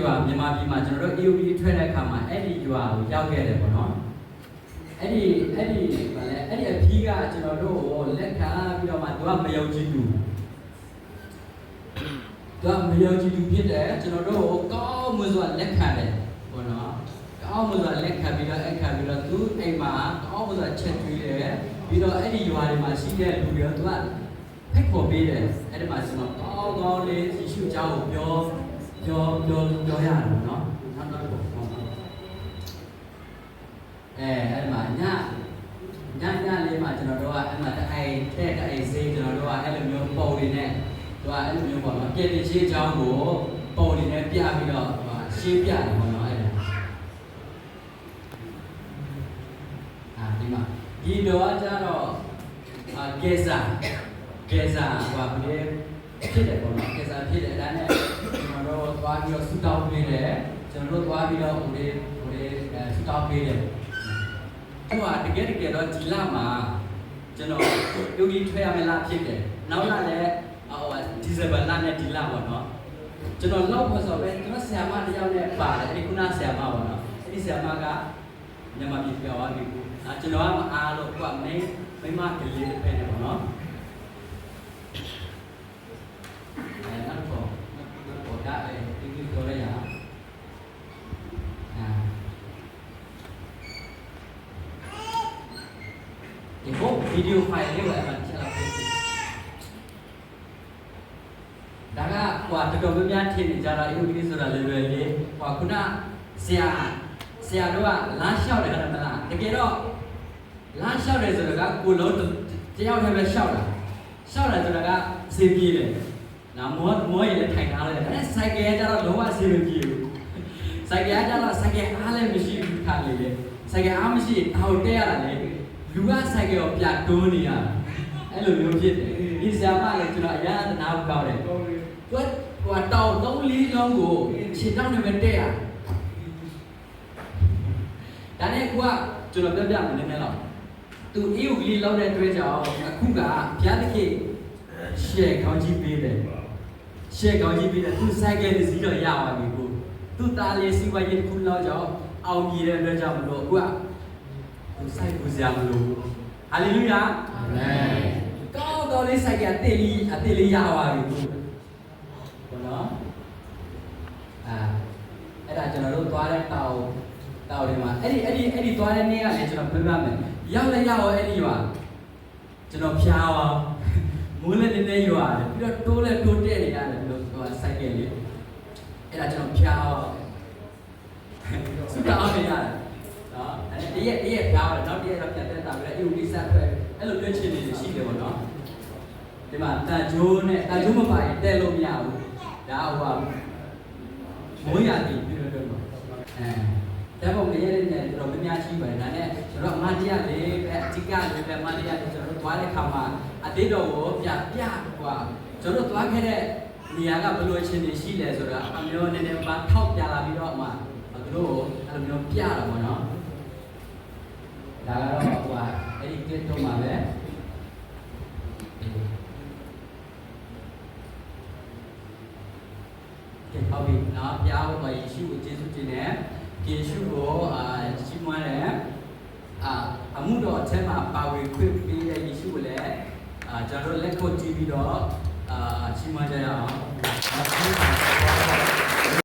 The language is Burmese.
ရွာမြန်မာပြည်မှာကျွန်တော်တို့ AOB ထွက်တဲ့အခါမှာအဲ့ဒီရွာကိုရောက်ခဲ့တယ်ပေါ့နော်အဲ့ဒီအဲ့ဒီဗာလဲအဲ့ဒီအဖီးကကျွန်တော်တို့ကိုလက်ခံပြီးတော့မှသူကမယုံကြည်သူသူကမယုံကြည်သူဖြစ်တယ်ကျွန်တော်တို့ကိုကောင်းမွန်စွာလက်ခံတယ်ပေါ့နော်ကောင်းမွန်စွာလက်ခံပြီးတော့အခါပြီးတော့သူအိမ်မှာကောင်းမွန်စွာချက်ကျွေးတယ်ပြီးတော့အဲ့ဒီရွာတွေမှာရှိတဲ့လူတွေတော့သူကဖိတ်ခေါ်ပေးတယ်အဲ့ဒီမှာကျွန်တော်ကောင်းကောင်းလေးယေရှုအကြောင်းကိုပြော ပြောပြောပြောရတယ်နော်နောက်နောက်တော့အဲအဲ့ဒီမှာညညညလေးမှာကျွန်တော်တို့ကအဲ့မှာတအိုင်တဲ့တအိုင်စေးကျွန်တော်တို့ကအဲ့လိုမျိုးပုံတွေနဲ့သူကအဲ့လိုမျိုးပေါ့နော်ပြည့်ပြည့်ရှင်းချောင်းကိုပုံတွေနဲ့ပြပြီးတော့ဟိုရှင်းပြတယ်ပေါ့နော်အဲ့ဒါအာဒီမှာဒီတော့ကျတော့အာကေဇာကေဇာဟိုဘာလဲဖြစ်တယ်ပေါ့နော်ကေဇာဖြစ်တယ်အဲ့ဒါနဲ့ကျွန်တော်တို့ သွားပြီးတော့ဆူတောင်းပေးတယ်ကျွန်တော်တို့သွားပြီးတော့ဟိုလေးဟိုလေးအဲဆူတောင်းပေးတယ်သူကတကယ်တကယ်တော့ဒီလမှာကျွန်တော်ပြုတ်ကြီးထွက်ရမယ်လားဖြစ်တယ်နောက်လာလည်းဟိုဒီဇင်ဘာလနဲ့ဒီလပေါ့နော်ကျွန်တော်လောက်ဖို့ဆိုပဲကျွန်တော်ဆရာမတစ်ယောက်နဲ့ပါတယ်အဲ့ဒီခုနဆရာမပေါ့နော်အဲ့ဒီဆရာမကမြန်မာပြည်ပြောသွားပြီကိုအဲကျွန်တော်ကမအားလို့ကိုကမင်းမိမကလေးတစ်ဖက်နဲ့ပေါ့နော် အဲနောက်တော့နောက်တော့ဒါအဲဒီလိုပြောရရအောင် ဒီဘုတ်ဗီဒီယိုဖိုင်လေးကိုအမှချက်လောက်ပေးဒါကဟိုတော်တော်များများထင်နေကြတာအင်္ဂလိပ်ဆိုတာလွယ်လွယ်လေးဟိုခုနဆရာဆရာတို့ကလမ်းလျှောက်တယ်ခဏမလားတကယ်တော့လမ်းလျှောက်တယ်ဆိုတာကကိုလုံးတယောက်တည်းပဲလျှောက်တာလျှောက်တယ်ဆိုတာကအစီပြေတယ်နော်မောမောရလည်းထိုင်ထားလိုက်တယ်ဒါနဲ့စိုက်ကယ်ကျတော့လုံးဝအဆင်မပြေဘူးစိုက်ကယ်ကျတော့စိုက်ကယ်အားလည်းမရှိဘူးခါလေလေစိုက်ကယ်အားမရှိရင်အောက်တက်ရတာလေ လူကစိုက်ကယ်ကိုပြတွန်းနေရတာအဲ့လိုမျိုးဖြစ်တယ်ဒီဆရာမလည်းကျွန်တော်အရာသနာကိုကောက်တယ်သူကဟိုတောင်သုံးလေးလုံးကိုခြေတောက်နေပဲတက်ရဒါနဲ့ကိုကကျွန်တော်ပြပြမယ်နည်းနည်းတော့သူအေးကိုကြီးလောက်တဲ့အတွက်ကြောင့်အခုကဘုရားသခင်ရှေ့ခေါင်းကြီးပေးတယ်ရှေ့ကောင်းကြီးပြီးတော့သူဆိုင်ကယ်တစ်စီးတော့ရပါပြီကိုသူသားလေးစီးပွားရေးတစ်ခုလောက်ကြောင့်အောင်မြင်တဲ့အတွက်ကြောင့်မလို့အခုက သူဆိုင်ကိုစရာမလိုဘူးဟာလေလုယာအာမင်ကောင်းကောင်းလေးဆိုင်ကယ်အသေးလေးအသေးလေးရပါပြီကိုဘောနော်အာအဲ့ဒါကျွန်တော်တို့သွားတဲ့တောင်တောင်တွေမှာအဲ့ဒီအဲ့ဒီအဲ့ဒီသွားတဲ့နေ့ကလည်းကျွန်တော်ပြပြမယ်ရောက်လည်းရောက်ရောအဲ့ဒီပါကျွန်တော်ဖျားပါမိုးလည်းနည်းနည်းရွာတယ်ပြီးတော့တိုးလည်းတိုးတက်နေရတယ်ပြီးတော့ဟိုစိုက်ကယ်လေးအဲ့ဒါကျွန်တော်ဖျားအောင်စူတာအောင်ရတယ် နော်အဲ့ဒီရက်ဒီရက်ဖျားတယ်နောက်တစ်ရက်တော့ပြန်တက်တာပြီးတော့အယူဒီဆက်ပဲအဲ့လိုတွေ့ချင်နေရှိတယ်ပေါ့နော်ဒီမှာတန်ဂျိုးနဲ့တန်ဂျိုးမပါရင်တက်လို့မရဘူးဒါဟိုပါမိုးရည်ပြီးတော့တော့အဲဒါပုံလေးနဲ့ကျွန်တော်များများရှိပါတယ်ဒါနဲ့ကျွန်တော်အမတရားလေးပဲအဓိကလေးပဲအမတရားလေးကျွန်တော်တို့သွားတဲ့ခါမှာအတိတ်တော်ကိုပြပြဟိုကျွန်တော်တို့သွားခဲ့တဲ့နေရာကဘယ်လိုအခြေအနေရှိလဲဆိုတာအမျိုးနည်းနည်းပါထောက်ပြလာပြီးတော့အမှသူတို့အဲ့လိုမျိုးပြတာပေါ့နော် ဒါကတော့ဟိုကအဲ့ဒီ clip တော့မှာပဲကဲဟုတ်ပြီနော်ပြားဖို့ယေရှုကိုကျေးဇူးတင်တယ်ယေရှုကိုအာချီးမွမ်းတယ်အာအမှုတော်အထက်မှာပါဝင်ခွင့်ပေးတဲ့ယေရှုကိုလည်းအာကျွန်တော်တို့လက်ခုပ်ကြည့်ပြီးတော့အာချီးမွမ်းကြရအောင်